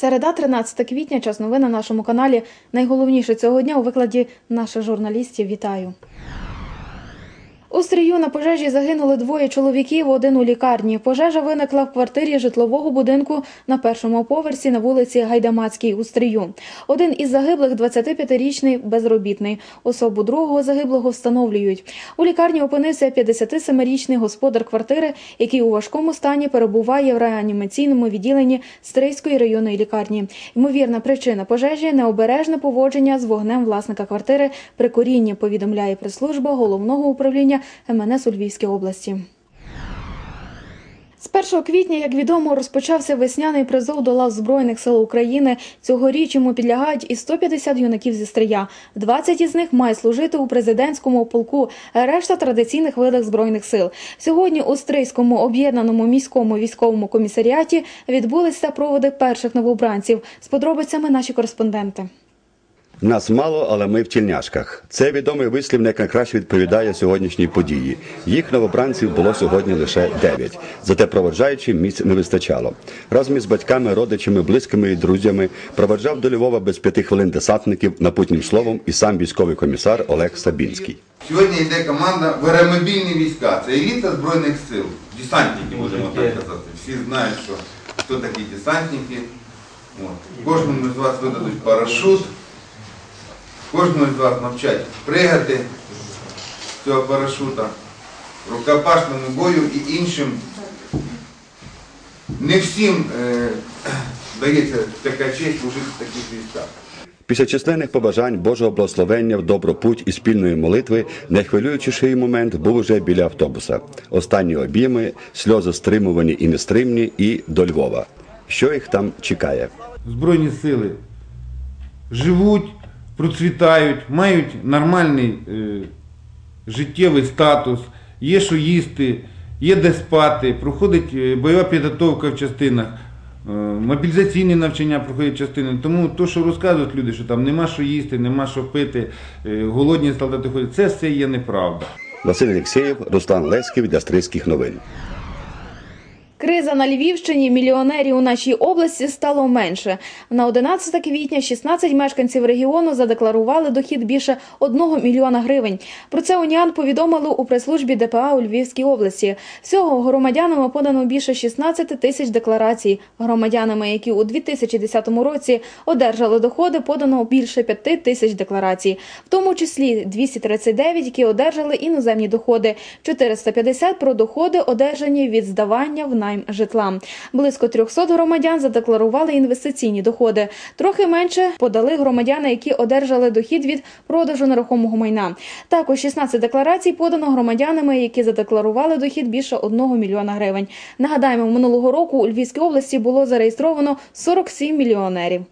Середа, 13 квітня, час новин на нашому каналі. Найголовніше цього дня у викладі наших журналістів. Вітаю. У стрію на пожежі загинули двоє чоловіків, один у лікарні. Пожежа виникла в квартирі житлового будинку на першому поверсі на вулиці Гайдамацькій у стрію. Один із загиблих 25-річний безробітний. Особу другого загиблого встановлюють. У лікарні опинився 57-річний господар квартири, який у важкому стані перебуває в реанімаційному відділенні Стрийської районної лікарні. Ймовірна причина пожежі необережне поводження з вогнем власника квартири при корінні, повідомляє прес-служба головного управління МНС у Львівській області. З 1 квітня, як відомо, розпочався весняний призов до лав Збройних сил України. Цьогоріч йому підлягають і 150 юнаків зі стрия. 20 із них мають служити у президентському полку, решта традиційних видах збройних сил. Сьогодні у Стрийському об'єднаному міському військовому комісаріаті відбулися проводи перших новобранців. З подробицями наші кореспонденти. Нас мало, але ми в тільняшках. Це відомий вислів як найкраще відповідає сьогоднішній події. Їх новобранців було сьогодні лише дев'ять. Зате проводжаючим місць не вистачало. Разом із батьками, родичами, близькими і друзями проводжав до Львова без п'яти хвилин десантників напутнім словом і сам військовий комісар Олег Сабінський. Сьогодні йде команда в аеромобільні війська. Це еліта Збройних сил. Десантники, можемо так казати. Всі знають, що хто такі десантники. От. Кожному з вас видадуть парашут. Кожного з вас навчать пригати з цього парашута, рукопашному бою і іншим. Не всім е, дається така честь служити в таких військах. Після численних побажань Божого благословення в добру путь і спільної молитви найхвилюючіший момент був уже біля автобуса. Останні обійми, сльози стримувані і нестримні, і до Львова. Що їх там чекає? Збройні сили живуть, процвітають, мають нормальний е, життєвий статус, є що їсти, є де спати, проходить е, бойова підготовка в частинах, е, мобілізаційні навчання проходять частини. Тому то, що розказують люди, що там нема що їсти, нема що пити, е, голодні солдати ходять, це все є неправда. Василь Алєксєєв, Руслан Леськів для Стрийських новин. Криза на Львівщині мільйонерів у нашій області стало менше. На 11 квітня 16 мешканців регіону задекларували дохід більше 1 мільйона гривень. Про це УНІАН повідомили у прес-службі ДПА у Львівській області. Всього громадянами подано більше 16 тисяч декларацій. Громадянами, які у 2010 році одержали доходи, подано більше 5 тисяч декларацій, в тому числі 239, які одержали іноземні доходи, 450 про доходи, одержані від здавання в найм житла. Близько 300 громадян задекларували інвестиційні доходи. Трохи менше подали громадяни, які одержали дохід від продажу нерухомого майна. Також 16 декларацій подано громадянами, які задекларували дохід більше 1 мільйона гривень. Нагадаємо, минулого року у Львівській області було зареєстровано 47 мільйонерів.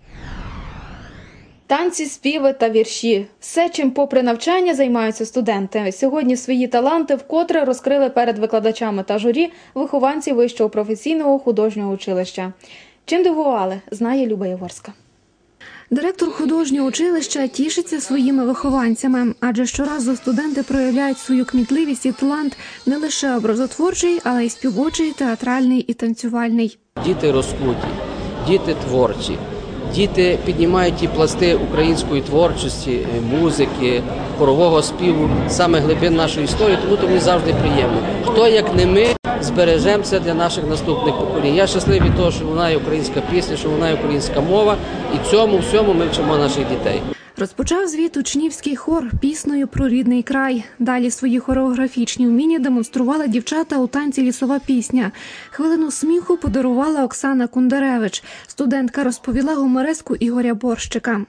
Танці, співи та вірші все, чим попри навчання займаються студенти. Сьогодні свої таланти вкотре розкрили перед викладачами та журі вихованці вищого професійного художнього училища. Чим дивували, знає Люба Яворська. Директор художнього училища тішиться своїми вихованцями, адже щоразу студенти проявляють свою кмітливість і талант не лише образотворчий, але й співочий, театральний і танцювальний. Діти розкуті, діти творчі, діти піднімають ті пласти української творчості, е, музики, хорового співу, саме глибин нашої історії, тому то мені завжди приємно. Хто як не ми збережемо це для наших наступних поколінь. Я щасливий від того, що вона є українська пісня, що вона є українська мова, і цьому всьому ми вчимо наших дітей. Розпочав звіт учнівський хор піснею про рідний край. Далі свої хореографічні вміння демонстрували дівчата у танці лісова пісня. Хвилину сміху подарувала Оксана Кундаревич. Студентка розповіла гумореску Ігоря Борщика.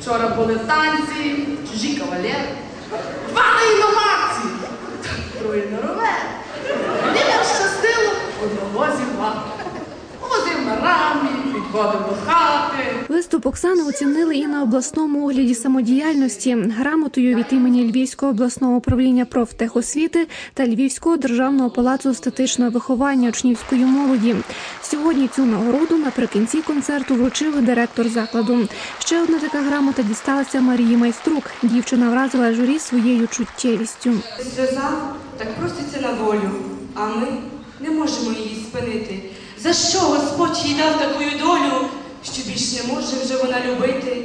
Вчора були танці, чужі кавалери, два на іномарці, другий на ровер. Мені не щастило одного зірвати. Возив на до хати. Виступ Оксани оцінили і на обласному огляді самодіяльності грамотою від імені Львівського обласного управління профтехосвіти та Львівського державного палацу естетичного виховання учнівської молоді. Сьогодні цю нагороду наприкінці концерту вручив директор закладу. Ще одна така грамота дісталася Марії Майструк. Дівчина вразила журі своєю чуттєвістю. Сльоза так проситься на волю, а ми не можемо її спинити. За що Господь їй дав таку долю, що більш не може вже вона любити.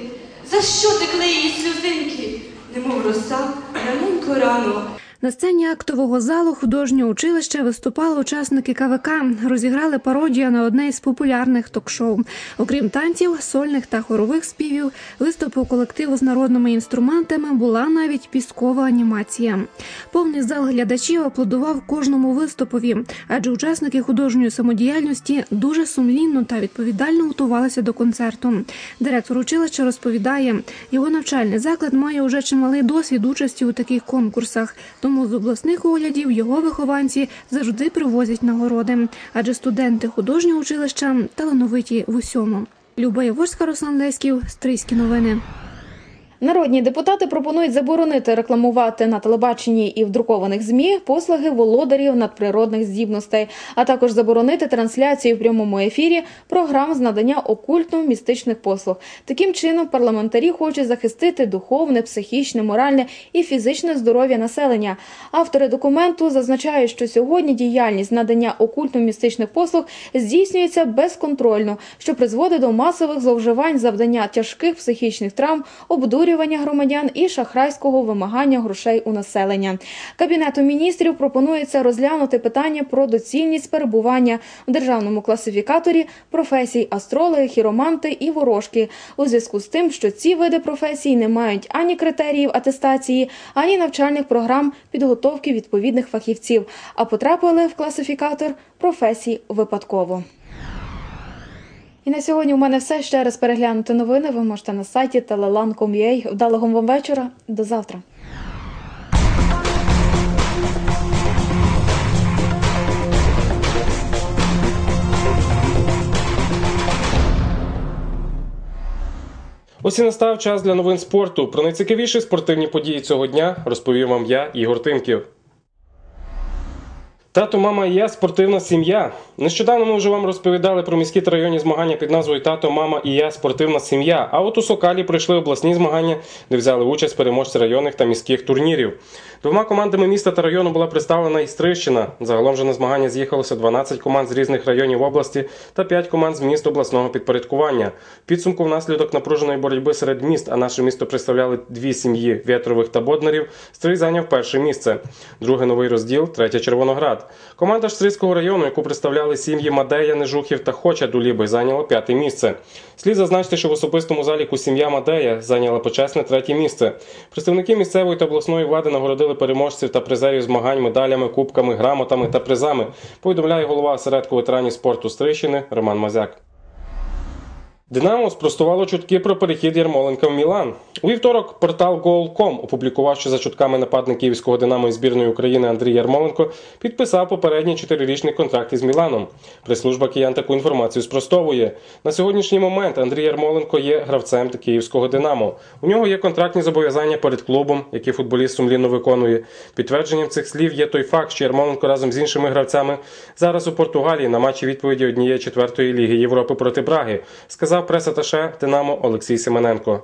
За що текли її сльозинки, немов роса раненько рано. На сцені актового залу художнього училища виступали учасники КВК, розіграли пародію на одне із популярних ток-шоу. Окрім танців, сольних та хорових співів, виступу колективу з народними інструментами була навіть піскова анімація. Повний зал глядачів аплодував кожному виступові, адже учасники художньої самодіяльності дуже сумлінно та відповідально готувалися до концерту. Директор училища розповідає, його навчальний заклад має уже чималий досвід участі у таких конкурсах. Тому з обласних оглядів його вихованці завжди привозять нагороди, адже студенти художнього училища талановиті в усьому. Люба Яворська, Руслан Леськів, Стрийські новини. Народні депутати пропонують заборонити рекламувати на телебаченні і в друкованих змі послуги володарів надприродних здібностей, а також заборонити трансляцію в прямому ефірі програм з надання окультно-містичних послуг. Таким чином парламентарі хочуть захистити духовне, психічне, моральне і фізичне здоров'я населення. Автори документу зазначають, що сьогодні діяльність надання окультно-містичних послуг здійснюється безконтрольно, що призводить до масових зловживань, завдання тяжких психічних травм, обдурювання громадян і шахрайського вимагання грошей у населення. Кабінету міністрів пропонується розглянути питання про доцільність перебування в державному класифікаторі професій астрологи, хіроманти і ворожки у зв'язку з тим, що ці види професій не мають ані критеріїв атестації, ані навчальних програм підготовки відповідних фахівців, а потрапили в класифікатор професій випадково. І на сьогодні у мене все. Ще раз переглянути новини. Ви можете на сайті telelan.com.ua. Вдалого вам вечора. До завтра. Ось і настав час для новин спорту. Про найцікавіші спортивні події цього дня розповім вам я, Ігор Тимків. Тато, мама і я спортивна сім'я. Нещодавно ми вже вам розповідали про міські та районні змагання під назвою Тато, мама і я спортивна сім'я. А от у Сокалі пройшли обласні змагання, де взяли участь переможці районних та міських турнірів. Двома командами міста та району була представлена і Стрищина. Загалом же на змагання з'їхалося 12 команд з різних районів області та 5 команд з міст обласного підпорядкування. Підсумку внаслідок напруженої боротьби серед міст, а наше місто представляли дві сім'ї Вєтрових та Боднарів. Стрий зайняв перше місце. Друге новий розділ, третє Червоноград. Команда Штрицького району, яку представляли сім'ї Мадея, Нежухів та Хоча Дуліби, зайняла п'яте місце. Слід зазначити, що в особистому заліку сім'я Мадея зайняла почесне третє місце. Представники місцевої та обласної влади нагородили переможців та призерів змагань медалями, кубками, грамотами та призами. Повідомляє голова осередку ветеранів спорту Стрищини Роман Мазяк. Динамо спростувало чутки про перехід Ярмоленка в Мілан. У вівторок портал Goal.com опублікував, що за чутками нападник київського Динамо і збірної України Андрій Ярмоленко підписав попередній чотирирічний контракт із Міланом. Прес-служба киян таку інформацію спростовує. На сьогоднішній момент Андрій Ярмоленко є гравцем київського Динамо. У нього є контрактні зобов'язання перед клубом, які футболіст сумлінно виконує. Підтвердженням цих слів є той факт, що Ярмоленко разом з іншими гравцями зараз у Португалії на матчі відповіді однієї четвертої ліги Європи проти Браги, сказав прес-аташе Динамо Олексій Семененко.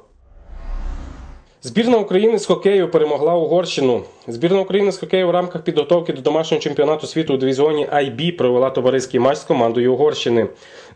Збірна України з хокею перемогла Угорщину. Збірна України з хокею в рамках підготовки до домашнього чемпіонату світу у дивізіоні IB провела товариський матч з командою Угорщини.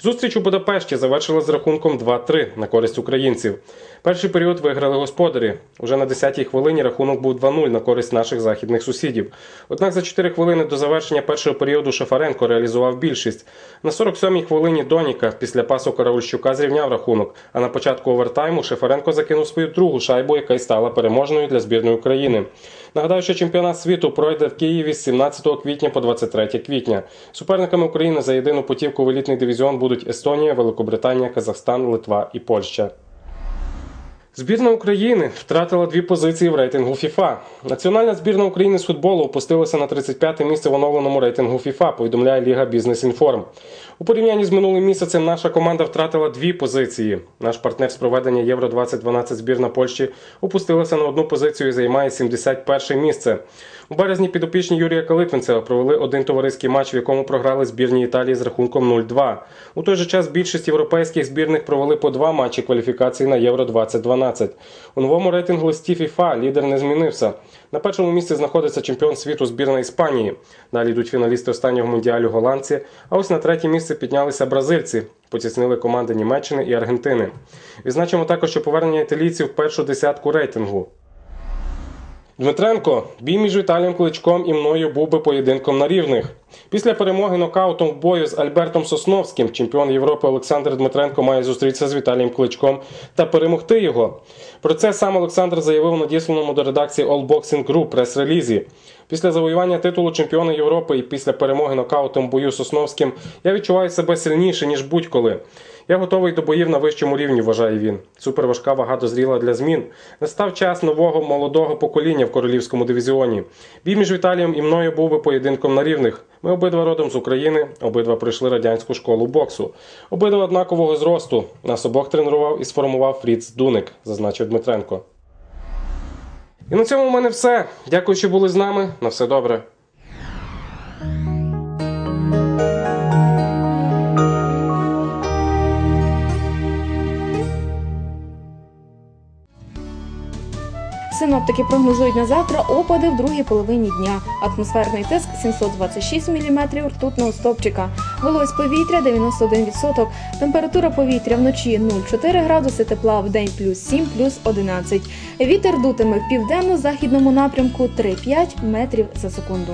Зустріч у Будапешті завершила з рахунком 2-3 на користь українців. Перший період виграли господарі. Уже на 10-й хвилині рахунок був 2-0 на користь наших західних сусідів. Однак за 4 хвилини до завершення першого періоду Шафаренко реалізував більшість. На 47-й хвилині Доніка після пасу Караульщука зрівняв рахунок. А на початку овертайму Шафаренко закинув свою другу шайбу, яка й стала переможною для збірної України. Нагадаю, що чемпіонат світу пройде в Києві з 17 квітня по 23 квітня. Суперниками України за єдину путівку в елітний дивізіон будуть Естонія, Великобританія, Казахстан, Литва і Польща. Збірна України втратила дві позиції в рейтингу ФІФА. Національна збірна України з футболу опустилася на 35-те місце в оновленому рейтингу ФІФА, повідомляє Ліга Бізнес Інформ. У порівнянні з минулим місяцем наша команда втратила дві позиції. Наш партнер з проведення Євро 2012 збірна Польщі опустилася на одну позицію і займає 71 місце. У березні підопічні Юрія Калитвинцева провели один товариський матч, в якому програли збірні Італії з рахунком 0-2. У той же час більшість європейських збірних провели по два матчі кваліфікації на Євро 2012. У новому рейтингу листі FIFA лідер не змінився. На першому місці знаходиться чемпіон світу збірна Іспанії. Далі йдуть фіналісти останнього мундіалю голландці. А ось на третє місце місце піднялися бразильці, потіснили команди Німеччини і Аргентини. Відзначимо також, що повернення італійців в першу десятку рейтингу. Дмитренко, бій між Віталієм Кличком і мною був би поєдинком на рівних. Після перемоги нокаутом в бою з Альбертом Сосновським чемпіон Європи Олександр Дмитренко має зустрітися з Віталієм Кличком та перемогти його. Про це сам Олександр заявив надісланому до редакції All Boxing Group прес-релізі. Після завоювання титулу чемпіона Європи і після перемоги нокаутом в бою з Сосновським я відчуваю себе сильніше, ніж будь-коли. Я готовий до боїв на вищому рівні, вважає він. Суперважка вага дозріла для змін. Настав час нового молодого покоління в королівському дивізіоні. Бій між Віталієм і мною був би поєдинком на рівних. Ми обидва родом з України, обидва пройшли радянську школу боксу. Обидва однакового зросту. Нас обох тренував і сформував Фріц Дуник, зазначив Дмитренко. І на цьому в мене все. Дякую, що були з нами. На все добре. Синоптики прогнозують на завтра опади в другій половині дня. Атмосферний тиск 726 мм ртутного стопчика. Вологість повітря 91%. Температура повітря вночі 0,4 градуси тепла в день плюс 7, плюс 11. Вітер дутиме в південно-західному напрямку 3,5 метрів за секунду.